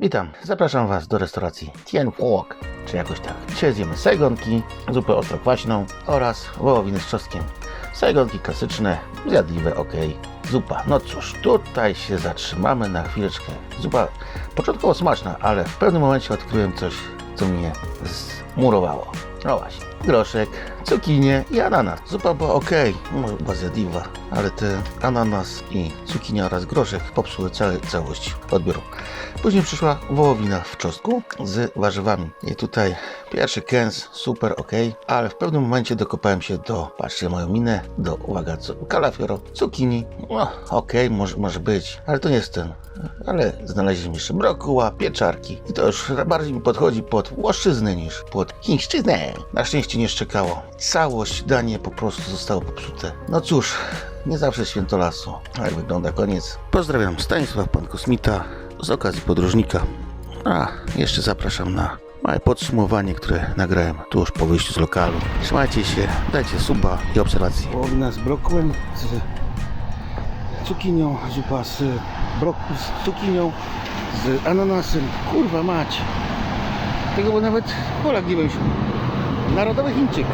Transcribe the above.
Witam, zapraszam Was do restauracji Tien Wok, czy jakoś tak. Dzisiaj zjemy sajgonki, zupę ostro-kwaśną oraz wołowiny z czosnkiem. Sajgonki klasyczne, zjadliwe, ok. Zupa, no cóż, tutaj się zatrzymamy na chwileczkę. Zupa początkowo smaczna, ale w pewnym momencie odkryłem coś, co mnie zmurowało. No właśnie, groszek, cukinie i ananas. Zupa była ok, może była zjadliwa, ale te ananas i cukinia oraz groszek popsuły całe, całość odbioru. Później przyszła wołowina w czosnku z warzywami. I tutaj pierwszy kęs, super ok, ale w pewnym momencie dokopałem się do, patrzcie moją minę, do, uwaga, kalafioro, cukinii. No, ok, może, może być, ale to nie jest ten. Ale znaleźliśmy jeszcze brokuła, pieczarki. I to już bardziej mi podchodzi pod włoszczyznę niż pod chińszczyznę. Na szczęście nie szczekało. Całość danie po prostu zostało popsute. No cóż, nie zawsze święto lasu. Jak wygląda koniec? Pozdrawiam Stanisław, pan kosmita z okazji podróżnika. A, jeszcze zapraszam na małe podsumowanie, które nagrałem tuż po wyjściu z lokalu. Trzymajcie się, dajcie suba i obserwacje. Wołowina z brokułem, z cukinią, zupa z, brok- z cukinią, z ananasem. Kurwa mać. Tego bo nawet Polak nie. Narodowy Chińczyk.